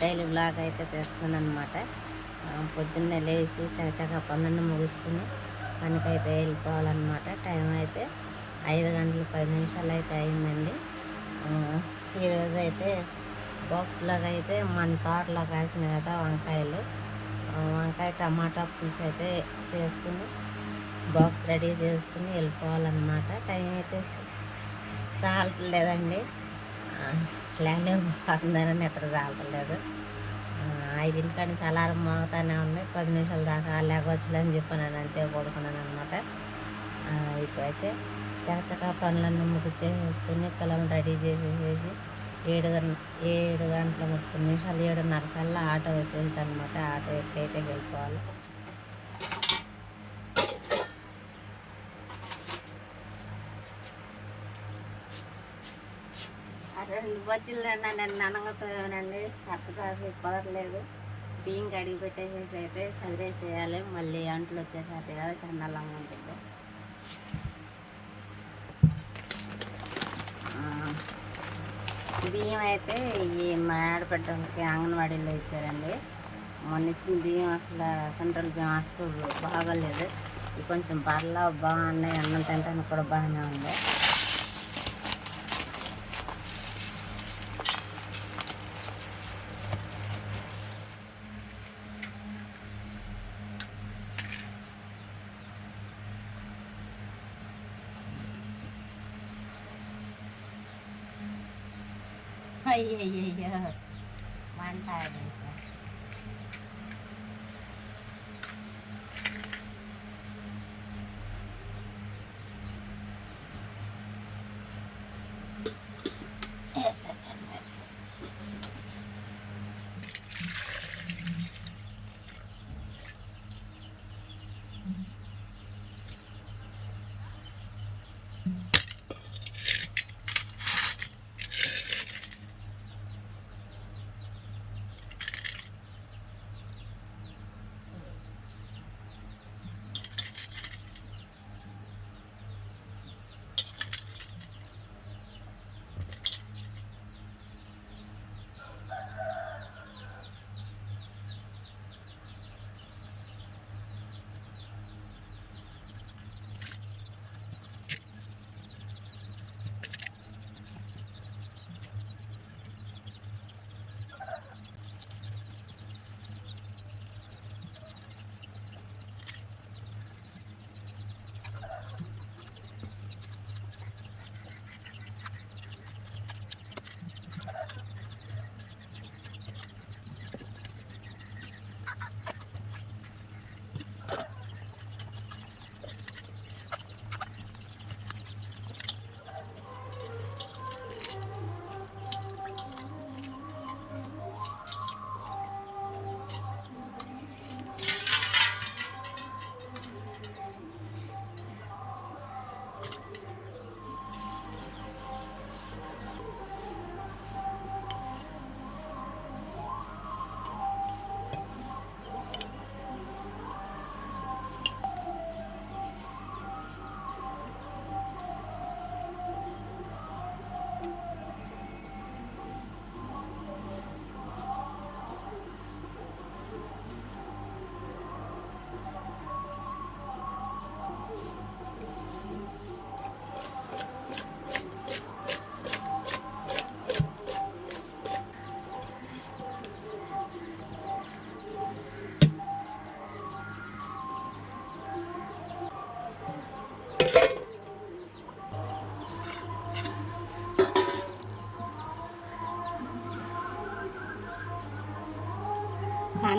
Daily blog అయితే తెస్తున్నాను అనమాట పొద్దున్నే లేచి చకచక పనులను ముగించుకుని పనికైతే వెళ్ళిపోవాలన్నమాట. టైం అయితే ఐదు గంటలు పది నిమిషాలు అయితే అయిందండి. ఈరోజు అయితే బాక్స్లోకి అయితే మన తోటలో కాసిన కదా వంకాయలు. వంకాయ టమాటా పులుసు అయితే చేసుకుని బాక్స్ రెడీ చేసుకుని వెళ్ళిపోవాలన్నమాట. టైం అయితే చాలట్లేదండి. లేకపోతుందని నిద్ర చాలట్లేదు. ఐదింటి కాడి నుంచి అలారం మోగుతానే ఉంది. పది నిమిషాల దాకా లేకొచ్చులే అని చెప్పి నేను అంతే పడుకున్నాను అనమాట ఇప్పుడైతే చకచకా పనులన్నీ ముగిచేసుకుని పిల్లల్ని రెడీ చేసేసేసి ఏడు గంట ఏడు గంటల ముప్పై నిమిషాలు ఏడున్నర కల్లా ఆటో వచ్చేది అనమాట ఆటో ఎక్కైతే వెళ్ళిపోవాలి. రెండు బొచ్చులు నన్ను అనగతోనండి చక్కగా కుదరలేదు బియ్యం కడిగి పెట్టేసేసి అయితే చదివేసేయాలి మళ్ళీ అంట్లు వచ్చేసరికి కదా చండాలంగా ఉంటుంది. బియ్యం అయితే ఈ మా ఆడబిడ్డలకి అంగన్వాడీలో ఇచ్చారండి. మొన్న ఇచ్చిన బియ్యం అసలు కంట్రోల్ బియ్యం అస్సలు బాగోలేదు. కొంచెం పర్లా బాగున్నాయి అన్నం తింటానికి కూడా బాగానే ఉంది.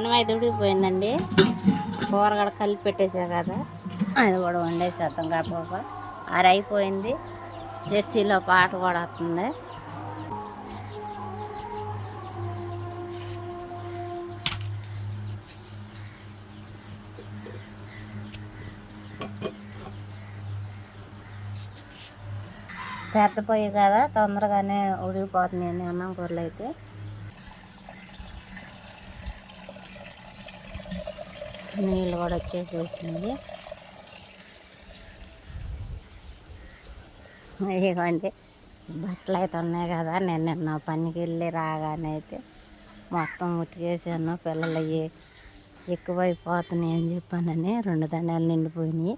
అన్నం అయితే ఉడికిపోయిందండి. కూర కూడా కలిపి పెట్టేసా కదా. అది కూడా వండేసేద్దాం కాకపోక అది అయిపోయింది చర్చిలో పాట కూడా వస్తుంది. పెద్ద పొయ్యి కదా తొందరగానే ఉడికిపోతుంది అన్నం కూరలు అయితే. నీళ్ళు కూడా వచ్చేసేసింది. ఇదిగోండి బట్టలు అయితే ఉన్నాయి కదా నేను నిన్న పనికి వెళ్ళి రాగానే అయితే మొత్తం ఉతికేసాను. పిల్లలు అయ్యి ఎక్కువైపోతున్నాయి అని చెప్పానని రెండు దండాలు నిండిపోయినాయి.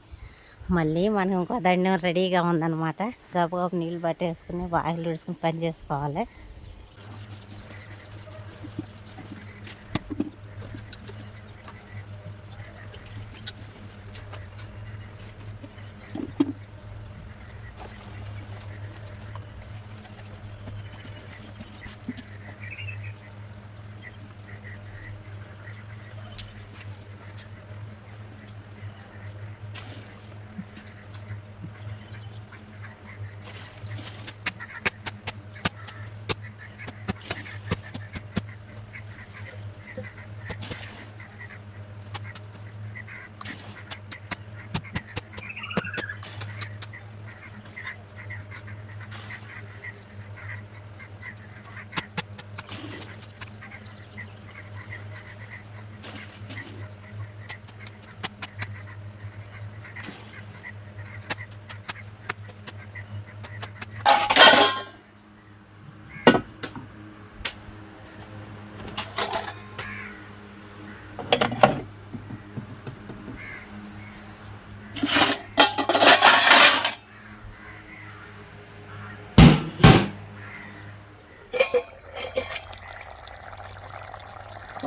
మళ్ళీ మనం ఇంకో దండం రెడీగా ఉందన్నమాట. గబగబు నీళ్ళు పట్టేసుకుని బాయిలు ఉడుచుకుని పని చేసుకోవాలి.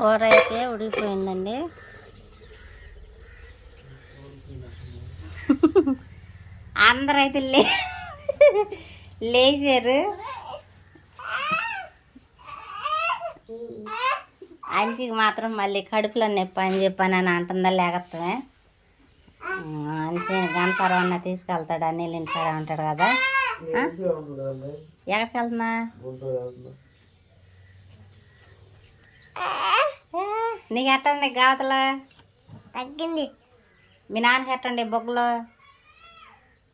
కూర అయితే ఉడికిపోయిందండి. అందరూ అయితే లే లేచారు. అంచికి మాత్రం మళ్ళీ కడుపులో నొప్పి అని చెప్పాను అని అంటుందా లేకపోతే? అంచి గంటరవన్న తీసుకెళ్తాడు? అని ఇంటికాడ ఉంటాడు కదా. ఎక్కడికి వెళ్తున్నా? నీకు ఎట్టండి గాతలు? తగ్గింది. మీ నాన్నకి ఎట్టండి బొగ్గులు?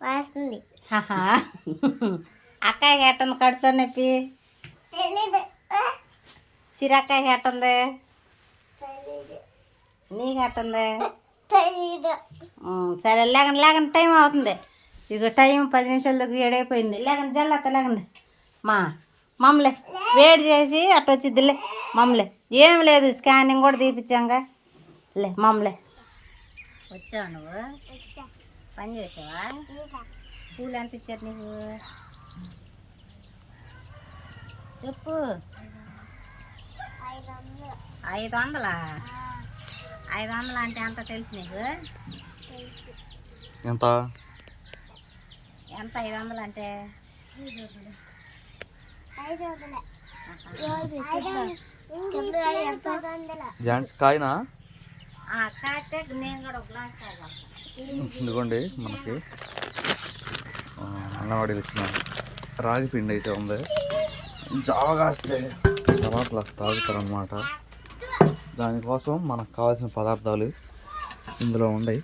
వేస్తుంది. అక్కయ్యకి ఎట్టుంది కడుపులో నొప్పి? సిరక్కాయకి ఎట్టుంది? నీకు ఎట్టుంది? సరే లేకండి లేకండి టైం అవుతుంది. ఇక టైం పది నిమిషాలకు ఏడైపోయింది. లేకండి జల్లత్త లేకండి మా మమ్మలే వేడి చేసి అట్ట వచ్చిద్దిలే మమ్మలే ఏం లేదు స్కానింగ్ కూడా తీపిచ్చాంగా. లే మమ్మలే వచ్చావు నువ్వు? పని చేసావా? పూలు ఎంత ఇచ్చారు నీకు? చెప్పు. ఐదు వందలా? ఐదు వందలు అంటే ఎంత తెలుసు నీకు? ఎంత? ఎంత ఐదు వందలు అంటే? జాన్స్ కాయనా? ఇదిగోండి మనకి ఆ, అంగన్వాడీలు ఇచ్చిన రాగి పిండి అయితే ఉంది. జావ కాస్తే టమాటాలు తాగుతారనమాట దానికోసం మనకు కావాల్సిన పదార్థాలు ఇందులో ఉన్నాయి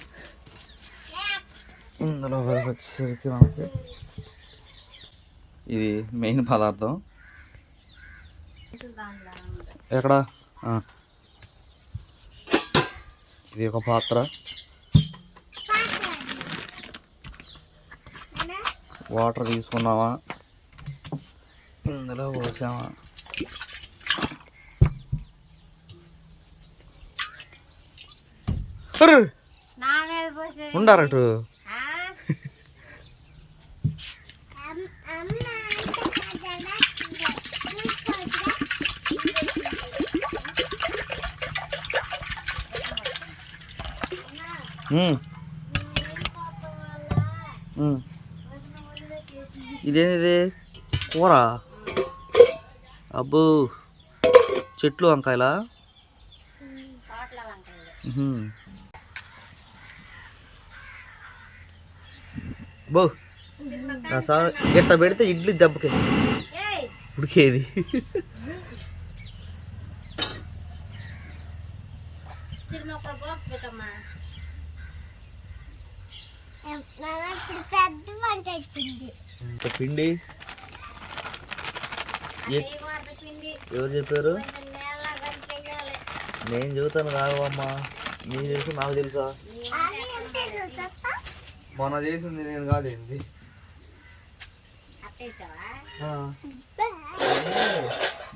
ఇందులో వచ్చేసరికి మనకి ఇది మెయిన్ పదార్థం. ఎక్కడ? ఆ. ఇది ఒక పాత్ర. వాటర్ తీసుకున్నామా ఇందులో పోసామా ఉండారట ఉండారటు ఇదేంటిది? కూర? అబ్బో. చెట్లు వంకాయలా? బో నా సా ఇట్ట పెడితే ఇడ్లీ దెబ్బకి. ఉడికేది. సినిమా ఒక బాక్స్ పెట్టమ్మా పెద్ద పంట వచ్చింది ఇంత పిండి? ఎవరు చెప్పారు? నేను చెబుతాను కావమ్మా నీకు తెలుసు నాకు తెలుసా? మొన్న చేసింది నేను కాదేంది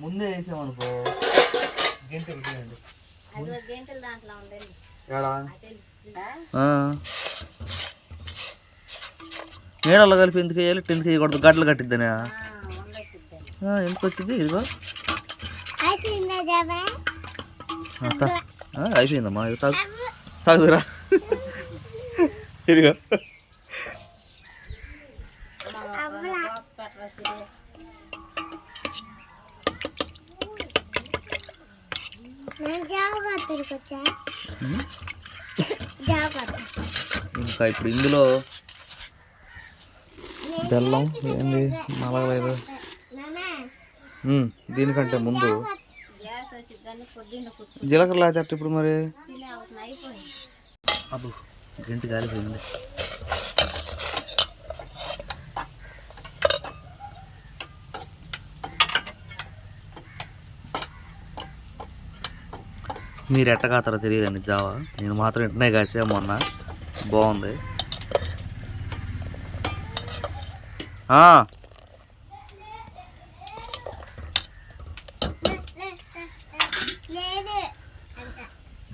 ముందే వేసామనుకో అది ఒక గంటలు దాంట్లో అదే నీళ్ళలో కలిపి ఎందుకు వేయాలి? టెన్త్ వేయకూడదు. గడ్డలు కట్టిద్దనే? ఎందుకు వచ్చింది? ఇదిగో. అయిపోయిందమ్మా. ఇది తాగు. తాగుదురా. ఇదిగో. ఇంకా ఇప్పుడు ఇందులో బెల్లం ఏంది? నలగలేదు దీనికంటే ముందు. జీలకర్ర అయితే ఇప్పుడు మరి? అబ్బు గంటి కాలిపోయింది మీరు ఎట్ట కాతారో తెలియదండి జావా. నేను మాత్రం ఇంటనే కాసే మొన్న. బాగుంది.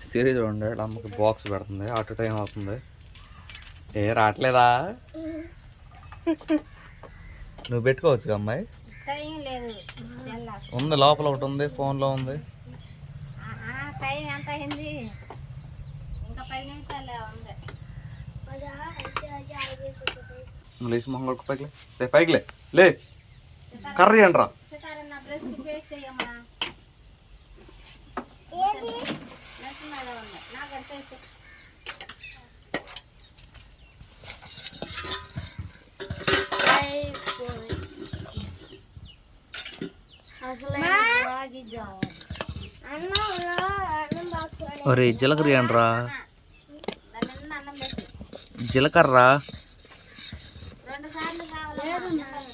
సిరి చూడండి అమ్మకి బాక్స్ పెడుతుంది అటు టైం అవుతుంది. ఏ రావట్లేదా? నువ్వు పెట్టుకోవచ్చు అమ్మాయి? టైం లేదు తెల్ల ఉంది లోపల ఒకటి ఉంది ఫోన్లో ఉంది. టైం ఎంత అయింది? ఇంకా పది నిమిషాలే ఉంది అదా అయితే అది అయిపోతుంది నువ్వు లేచి మొహం కొడుకు పైకి లే పైకి లే లే కర్రీ అంటరా సరే నా బ్రష్ పేస్ట్ అయ్యమ్మా ఏది బ్రష్ మీద ఉంది నాకు పేస్ట్ అసలు రాగి జావ అన్నంలో అన్నం బాక్స్ ఒరే జీలకర్ర అంటరా దాని నిండా అన్నం పెట్టి జీలకర్ర రెండు సార్లు కావాలి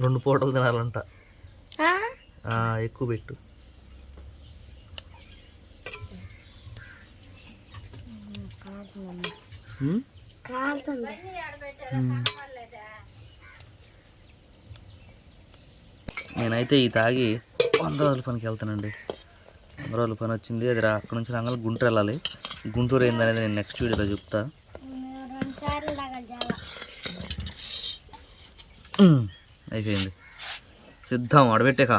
రెండు పూటలు తినాలంట. ఆ, ఎక్కువ పెట్టు. నేనైతే ఈ తాగి వంద రోజుల పనికి వెళ్తానండి. వంద రోజుల పని వచ్చింది. అది రా అక్కడ నుంచి రంగాలు గుంటూరు వెళ్ళాలి. గుంటూరు ఏందనేది నేను నెక్స్ట్ వీడియోలో చెప్తా. అయిపోయింది. సిద్ధం అడబెట్టేకా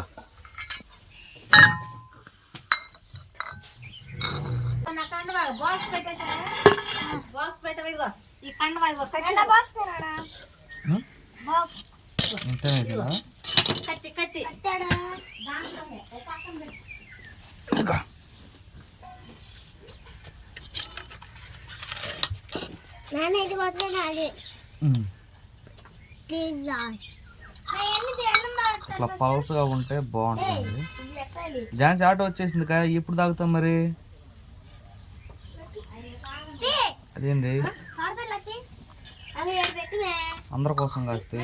కత్తి కత్తి. నాన్న ఇది మాత్రం నాది గ్లాస్ అట్లా పల్స్గా ఉంటే బాగుంటుంది. ఝాన్సీ ఆటో వచ్చేసింది కా? ఎప్పుడు తాగుతాం మరి? అదేంది? అందరి కోసం కాస్తే.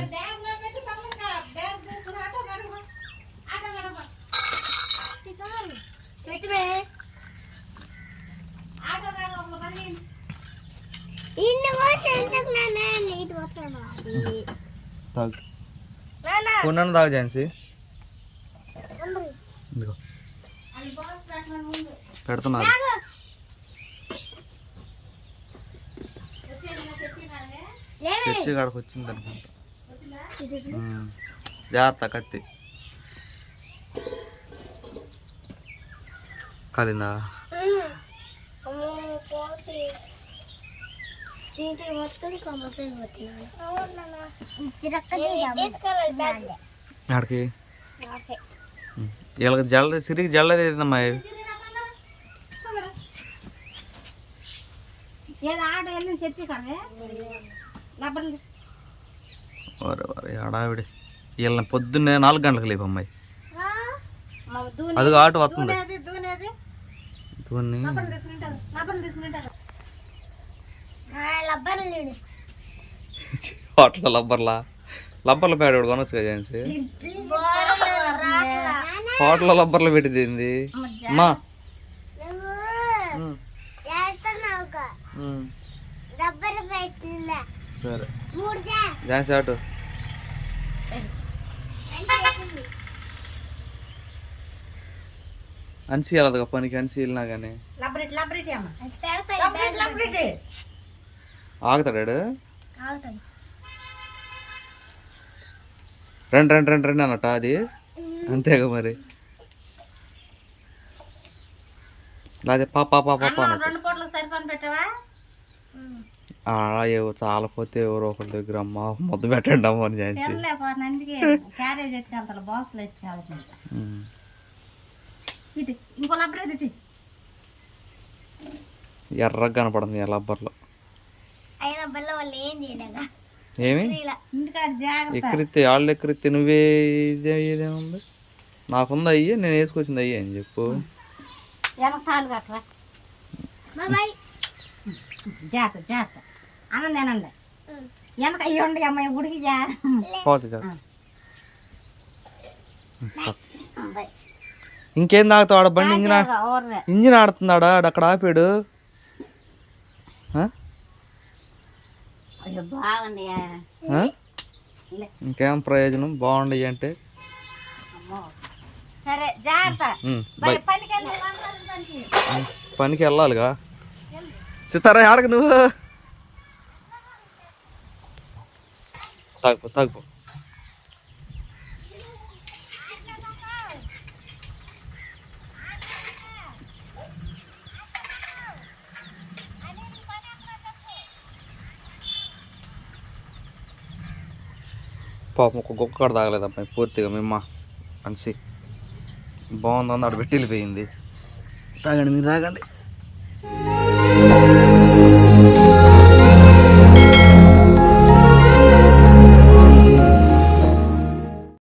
బ్యాగ్లో కొన్నాను తాగు ఝాన్సీ. పెడుతున్నారు తెచ్చి కాడకు వచ్చింది అనుకుంటా జాగ్రత్త కత్తి. కాలిందా ఉమ్. అమ్మో, పోతే. దీంట్లో మొత్తం పోతున్నాను. ఆడికి? వీళ్ళకి జల్ల సిరికి జల్లది ఏదమ్మా వెళ్ళి ఆడావిడి. వీళ్ళని పొద్దున్నే నాలుగు గంటలకు లేపు అమ్మాయి దూనే అదిగో ఆటో వస్తుంది. దూనేది తీసుకుంటారు లబ్బర్లు హోటల్ లబ్బర్లా? లబ్బర్ల పేడ ఒకటి కొనొచ్చు కదా జెన్సీ? హోటల్లో లబ్బర్లు పెట్టింది పెట్టిందా? సరే. మూడుదా? ఝాన్సీ ఆటు. అన్సి వెళ్ళదు పనికి అన్సి వెళ్ళినా కానీ. ఆగుతాయి రండి రండి రండి రండి అన్నట్ట అది. అంతేగా మరి. లేదే పాప పాప ఏవో చాలా పోతే ఎవరో ఒకరి దగ్గర అమ్మ ముద్ద పెట్టండి అమ్మ అని ఇటు ఎర్రగా కనపడుతుంది ఈ రబ్బర్లో అయినా బల్ల వాళ్ళు ఏం చేయలేగా ఏమి? ఎక్కరిత్తే వాళ్ళు ఎక్కరిత్తే నువ్వే ఇదే ఇదేముంది నాకుంది అయ్యి నేను వేసుకొచ్చింది అయ్యి అని చెప్పు. వెనక ఇవ్వండి అమ్మాయి పోతే ఇంకేం తాగుతావు ఆడ బండి? ఇంజిన్ ఇంజిన్ ఆడుతున్నాడా? ఆడ అక్కడ ఆపాడు ఆ? అయ్యో బాగుంది ఆ? ఇంకేం ప్రయోజనం? బాగుండయి అంటే? పనికి వెళ్ళాలిగా? సితారా ఆడకు నువ్వు? తాగిపో తాగిపో పాపం ఒక కుక్క కూడా తాగలేదు అమ్మాయి పూర్తిగా మిమ్మ మనిషి. బాగుందని అక్కడ పెట్టి వెళ్ళిపోయింది తాగండి మీరు తాగండి.